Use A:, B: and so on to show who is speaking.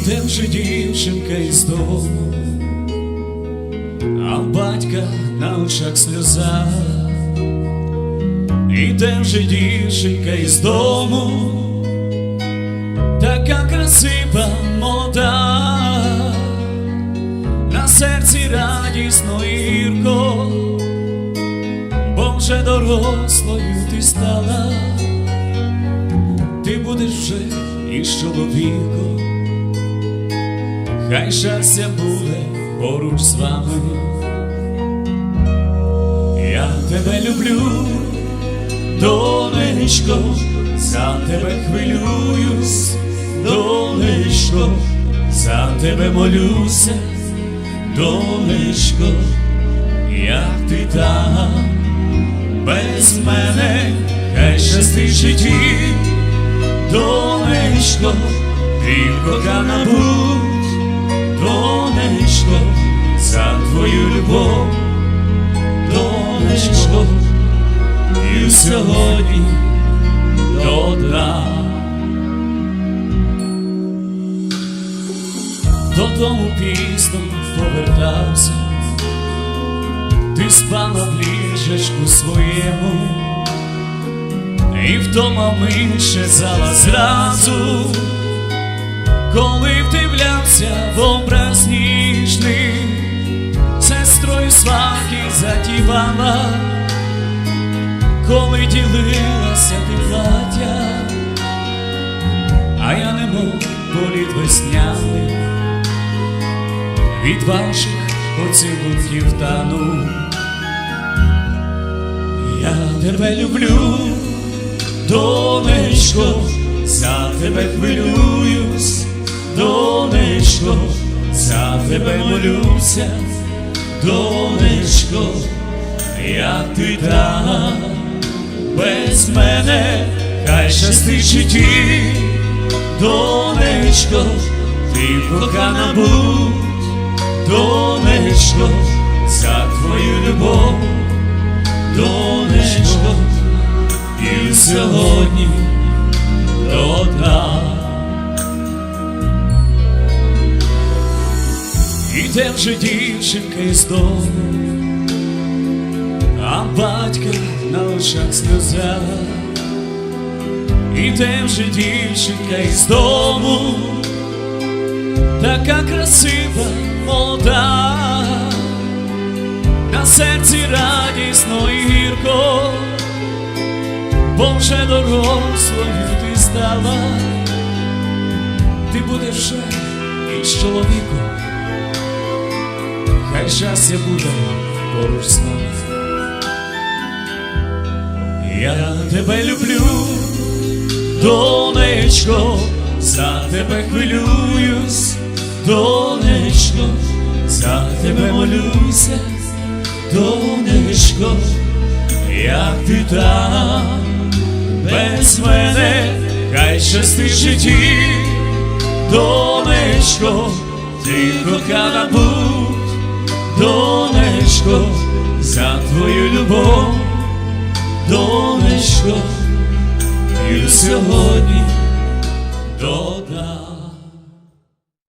A: Іде вже дівчинка із дому, а батька на очах сльоза. Іде вже дівчинка із дому, така красива молода, на серці радісно і гірко, бо вже дорослою ти стала, ти будеш вже із чоловіком, хай щастя буде поруч з вами. Я тебе люблю, донечко, за тебе хвилююсь, донечко, за тебе молюся, донечко, як ти там без мене, хай щастить в житті, донечко, ти кохана будь, любов, донечко, і сьогодні до дна. Додому пізно повертався, ти спала в ліжечку своєму, і вдома ще зала зразу, коли вдивлявся в образ ніжний, затівала, коли ділилася ти плаття, а я не мов політ весняний від ваших поцілунків тану. Я тебе люблю, донечко, за тебе хвилююсь, донечко, за тебе молюся, донечко, як ти там без мене, хай щастить житті, донечко, ти кохана будь. Донечко, за твою любов, донечко, і сьогодні Іде вже дівчинка із дому, а батька на очах сльоза. Іде вже дівчинка із дому, така красива молода, на серці радісно і гірко, бо вже дорослою ти стала, ти будеш вже із чоловіком, хай щастя буде поруч з нами. Я тебе люблю, донечко, за тебе хвилююсь, донечко, за тебе молюся, донечко, як ти там? Без мене, хай щастить в житті, донечко, ти кохана будь, донечко, за твою любов, донечко, і сьогодні до